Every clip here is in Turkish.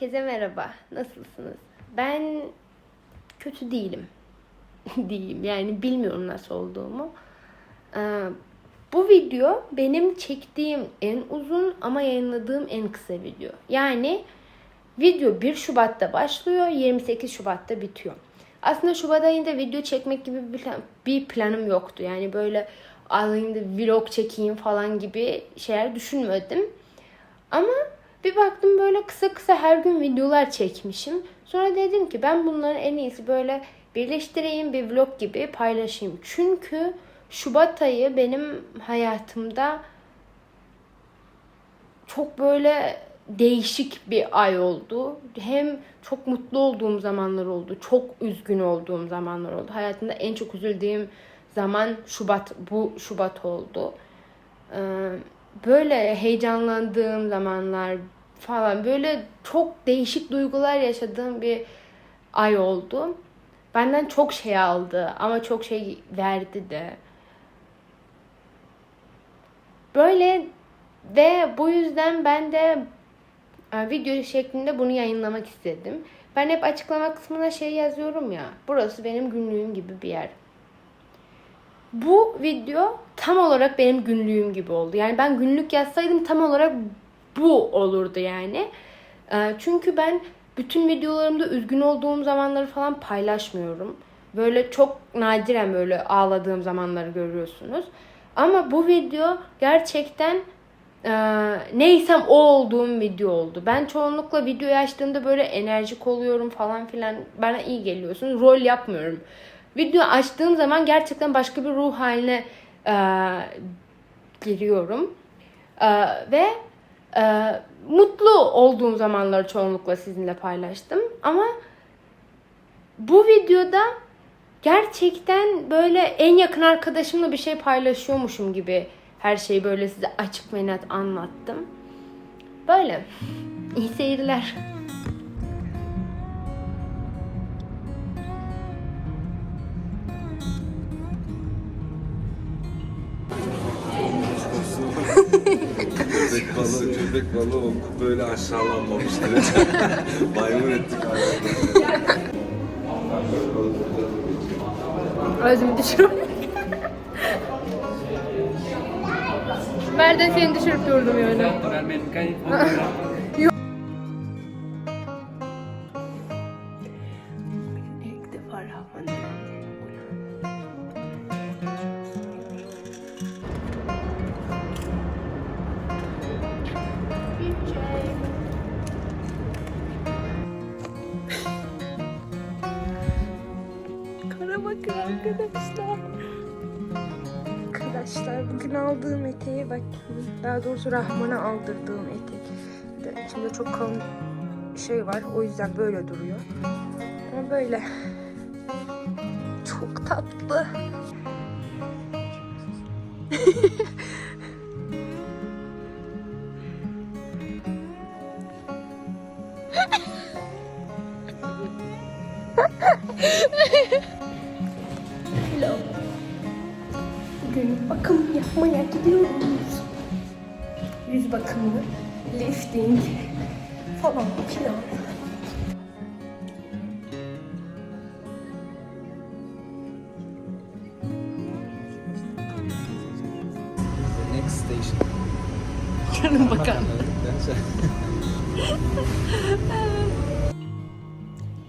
Herkese merhaba. Nasılsınız? Ben kötü değilim. diyeyim. Yani bilmiyorum nasıl olduğumu. Ee, bu video benim çektiğim en uzun ama yayınladığım en kısa video. Yani video 1 Şubat'ta başlıyor, 28 Şubat'ta bitiyor. Aslında Şubat ayında video çekmek gibi bir, plan- bir planım yoktu. Yani böyle ayında vlog çekeyim falan gibi şeyler düşünmedim. Ama bir baktım böyle kısa kısa her gün videolar çekmişim. Sonra dedim ki ben bunları en iyisi böyle birleştireyim bir vlog gibi paylaşayım. Çünkü Şubat ayı benim hayatımda çok böyle değişik bir ay oldu. Hem çok mutlu olduğum zamanlar oldu, çok üzgün olduğum zamanlar oldu. Hayatımda en çok üzüldüğüm zaman Şubat, bu Şubat oldu. Ee, böyle heyecanlandığım zamanlar falan böyle çok değişik duygular yaşadığım bir ay oldu. Benden çok şey aldı ama çok şey verdi de. Böyle ve bu yüzden ben de e, video şeklinde bunu yayınlamak istedim. Ben hep açıklama kısmına şey yazıyorum ya. Burası benim günlüğüm gibi bir yer. Bu video tam olarak benim günlüğüm gibi oldu. Yani ben günlük yazsaydım tam olarak bu olurdu yani. E, Çünkü ben bütün videolarımda üzgün olduğum zamanları falan paylaşmıyorum. Böyle çok nadiren böyle ağladığım zamanları görüyorsunuz. Ama bu video gerçekten e, neysem o olduğum video oldu. Ben çoğunlukla videoyu açtığımda böyle enerjik oluyorum falan filan. Bana iyi geliyorsunuz. Rol yapmıyorum. Video açtığım zaman gerçekten başka bir ruh haline e, giriyorum. E, ve e, mutlu olduğum zamanları çoğunlukla sizinle paylaştım. Ama bu videoda gerçekten böyle en yakın arkadaşımla bir şey paylaşıyormuşum gibi her şeyi böyle size açık ve net anlattım. Böyle. İyi seyirler. Köpek balığı olduk böyle aşağılanmamıştır. Maymun ettik. Özümü düşürüyorum. Nereden seni düşürüp durdum yani. Aldığım eteğe bakın. Daha doğrusu Rahman'a aldırdığım etek. De İçinde çok kalın şey var. O yüzden böyle duruyor. Ama böyle. Çok tatlı. Hello. Bugün bakım yapmaya gidiyoruz. Yüz bakımı, lifting falan filan. next station. Canım bakan.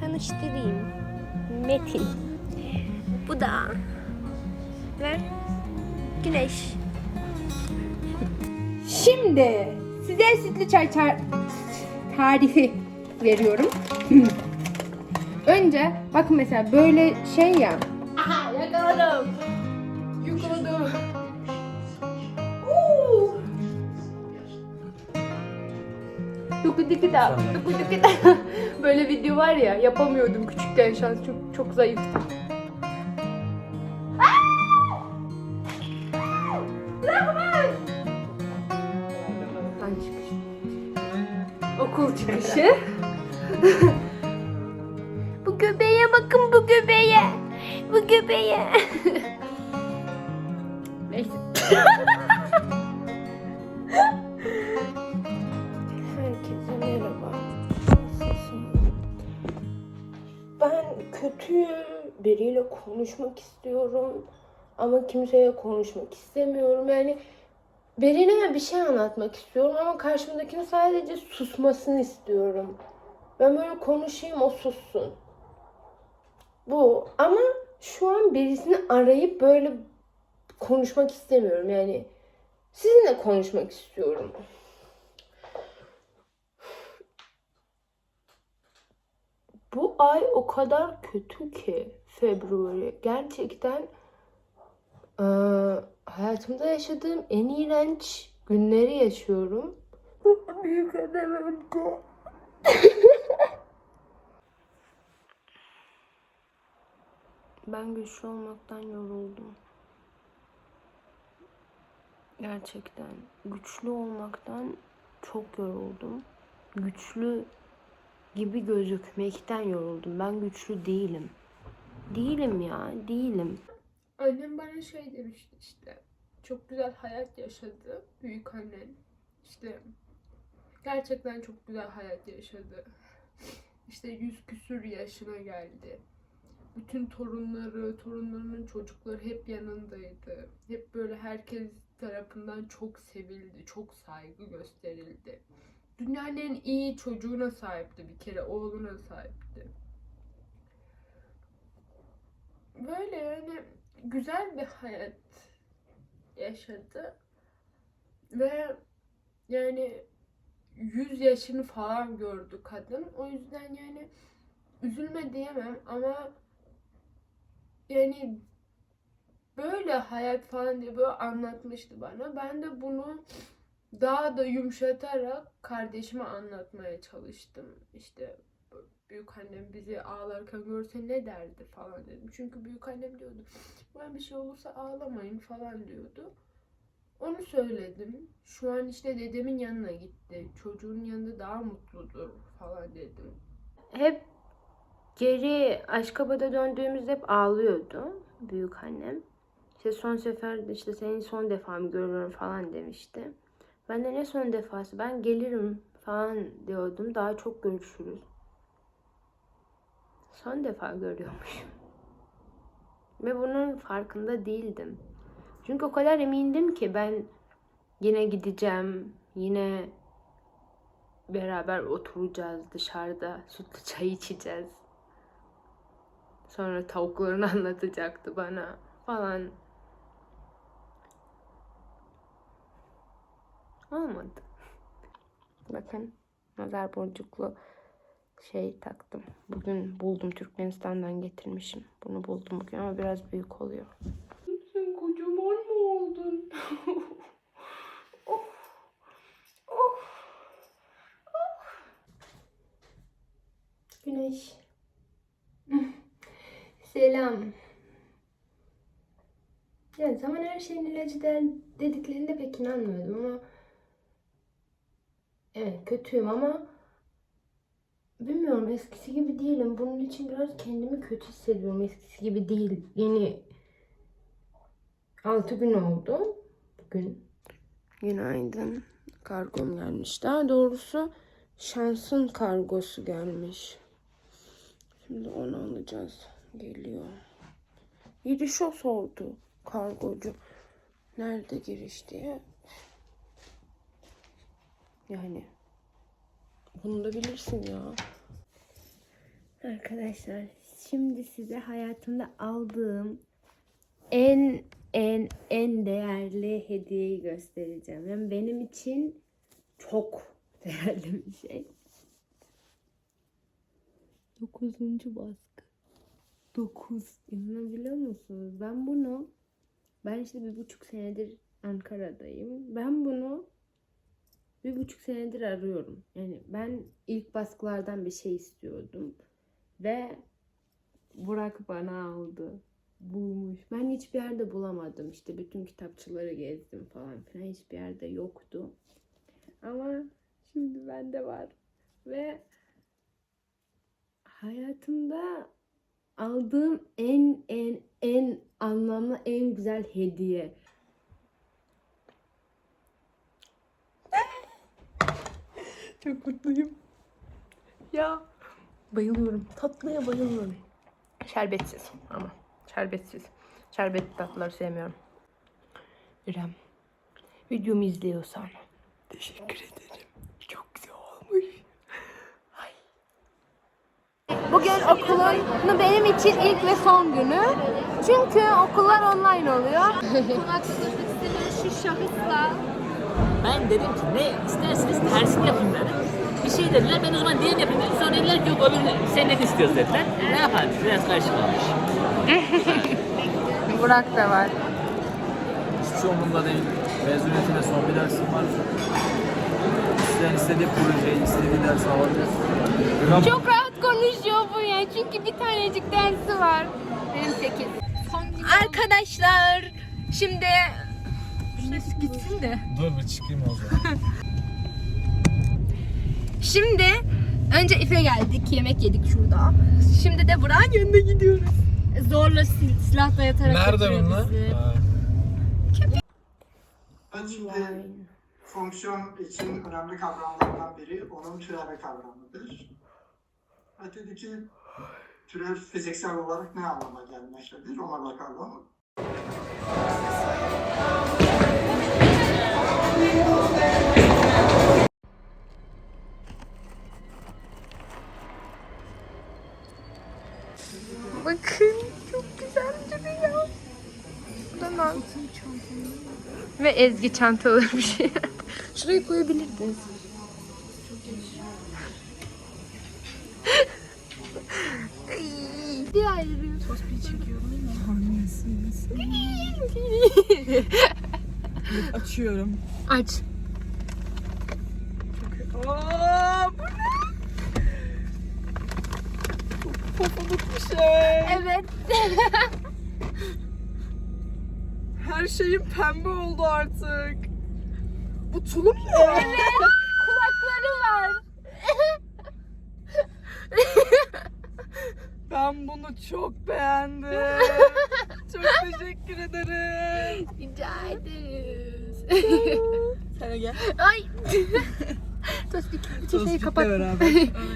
Tanıştırayım. Metin. Bu da ve Güneş. Şimdi size sütlü çay tar- tarifi veriyorum. Önce bakın mesela böyle şey ya. Aha yakaladım. Yakaladım. Uuu. Dukudiki da, dukudiki da. Böyle video var ya yapamıyordum küçükken şu an çok çok zayıftım. çıkışı. bu göbeğe bakın bu göbeğe. Bu göbeğe. Neyse. Herkese merhaba. Ben kötüyüm. Biriyle konuşmak istiyorum. Ama kimseye konuşmak istemiyorum. Yani birine bir şey anlatmak istiyorum ama karşımdakinin sadece susmasını istiyorum. Ben böyle konuşayım o sussun. Bu ama şu an birisini arayıp böyle konuşmak istemiyorum. Yani sizinle konuşmak istiyorum. Bu ay o kadar kötü ki February. Gerçekten eee, hayatımda yaşadığım en iğrenç günleri yaşıyorum. Büyük annem öldü. Ben güçlü olmaktan yoruldum. Gerçekten güçlü olmaktan çok yoruldum. Güçlü gibi gözükmekten yoruldum. Ben güçlü değilim. Değilim ya, değilim. Annem bana şey demişti işte. Çok güzel hayat yaşadı büyük annen. İşte gerçekten çok güzel hayat yaşadı. İşte yüz küsür yaşına geldi. Bütün torunları, torunlarının çocukları hep yanındaydı. Hep böyle herkes tarafından çok sevildi, çok saygı gösterildi. Dünyanın en iyi çocuğuna sahipti bir kere, oğluna sahipti. Böyle yani güzel bir hayat yaşadı. Ve yani 100 yaşını falan gördü kadın. O yüzden yani üzülme diyemem ama yani böyle hayat falan diye böyle anlatmıştı bana. Ben de bunu daha da yumuşatarak kardeşime anlatmaya çalıştım. İşte büyük annem bizi ağlarken görse ne derdi falan dedim. Çünkü büyük annem diyordu ben bir şey olursa ağlamayın falan diyordu. Onu söyledim. Şu an işte dedemin yanına gitti. Çocuğun yanında daha mutludur falan dedim. Hep geri Aşkabat'a döndüğümüzde hep ağlıyordu büyük annem. İşte son sefer işte senin son defa mı görüyorum falan demişti. Ben de ne son defası ben gelirim falan diyordum. Daha çok görüşürüz. Son defa görüyormuşum. Ve bunun farkında değildim. Çünkü o kadar emindim ki ben yine gideceğim. Yine beraber oturacağız dışarıda. Sütlü çay içeceğiz. Sonra tavuklarını anlatacaktı bana falan. Olmadı. Bakın nazar boncuklu şey taktım. Bugün buldum Türkmenistan'dan getirmişim. Bunu buldum bugün ama biraz büyük oluyor. Sen kocaman mı oldun? of. Of. Of. Güneş. Selam. Yani zaman her şeyin ilacı der, dediklerinde pek inanmıyordum ama evet kötüyüm ama bilmiyorum eskisi gibi değilim. Bunun için biraz kendimi kötü hissediyorum. Eskisi gibi değil. Yeni 6 gün oldu bugün. Günaydın. Kargom gelmiş. Daha doğrusu şansın kargosu gelmiş. Şimdi onu alacağız. Geliyor. Giriş oldu kargocu. Nerede giriş diye. Yani bunu da bilirsin ya. Arkadaşlar şimdi size hayatımda aldığım en en en değerli hediyeyi göstereceğim. Yani benim için çok değerli bir şey. Dokuzuncu baskı. Dokuz. İnanabiliyor musunuz? Ben bunu ben işte bir buçuk senedir Ankara'dayım. Ben bunu bir buçuk senedir arıyorum. Yani ben ilk baskılardan bir şey istiyordum. Ve Burak bana aldı. Bulmuş. Ben hiçbir yerde bulamadım. İşte bütün kitapçıları gezdim falan filan. Hiçbir yerde yoktu. Ama şimdi bende var. Ve hayatımda aldığım en en en anlamlı en güzel hediye. Çok mutluyum. Ya bayılıyorum. Tatlıya bayılıyorum. Şerbetsiz ama şerbetsiz. Şerbetli tatlıları sevmiyorum. İrem videomu izliyorsan teşekkür ederim. Çok güzel olmuş. Ay. Bugün okulun benim için ilk ve son günü. Çünkü okullar online oluyor. Şu şahısla ben dedim ki ne isterseniz tersini yapayım dedim. Bir şey dediler ben o zaman diğerini yapayım dedim. Sonra dediler ki yok öbürünü sen ne istiyoruz dediler. Ne yapalım biraz karışık olmuş. Burak da var. Hiçbir şey umurumda değil. Mezuniyetine son bir dersim var. Sizden istediği projeyi, istediği dersi alabilir. Çok rahat konuşuyor bu ya çünkü bir tanecik dersi var. Benim 8. Arkadaşlar şimdi gitsin de. Dur bir çıkayım o zaman. Şimdi önce İfe geldik yemek yedik şurada. Şimdi de Burak'ın yanına gidiyoruz. Zorla sil- silahla yatarak Nerede götürüyor bunlar? bizi. Ha. Şimdi fonksiyon için önemli kavramlardan biri onun türevi kavramıdır. Ötedeki türev fiziksel olarak ne anlama gelmektedir ona bakalım. Bakın çok güzel duruyor. Bu da mantı Ve Ezgi çantaları bir şey. Şuraya koyabilirdiniz. Bir ayrı. Tosbiyi çekiyorum. Açıyorum. Aç. Aa, bu ne? Pofuduk bir şey. Evet. Her şeyim pembe oldu artık. Bu tulum mu? Kulakları var. Ben bunu çok beğendim. çok teşekkür ederim. Rica ederiz. Sen de gel. Ay. Tospik. Kapat. beraber.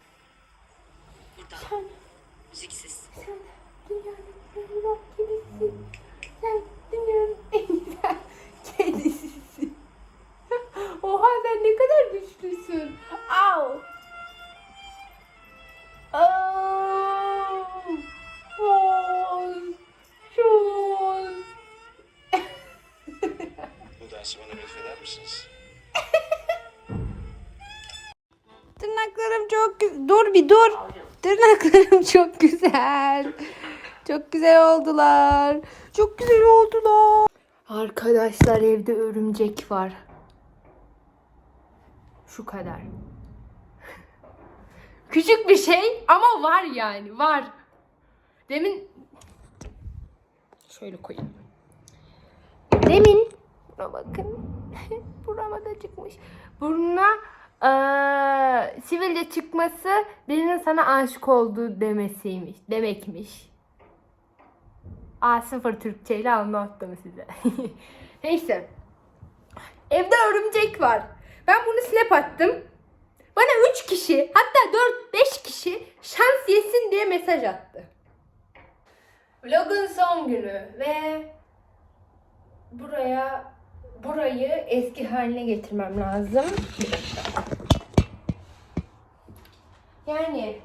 Çok Dur bir dur. Tırnaklarım çok güzel. Çok güzel oldular. Çok güzel oldular. Arkadaşlar evde örümcek var. Şu kadar. Küçük bir şey ama var yani var. Demin şöyle koyayım. Demin bakın. Burama da çıkmış. Burnuna eee sivilce çıkması birinin sana aşık olduğu demesiymiş. Demekmiş. A0 Türkçe ile anlattım size. Neyse. Evde örümcek var. Ben bunu snap attım. Bana 3 kişi hatta 4-5 kişi şans yesin diye mesaj attı. Vlogun son günü ve buraya burayı eski haline getirmem lazım. Yani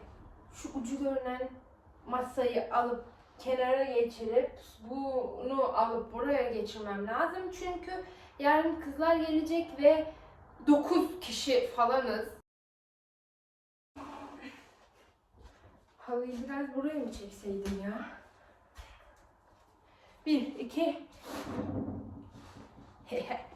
şu ucu görünen masayı alıp kenara geçirip bunu alıp buraya geçirmem lazım. Çünkü yarın kızlar gelecek ve 9 kişi falanız. Halıyı biraz buraya mı çekseydim ya? Bir, iki. Hey, hey.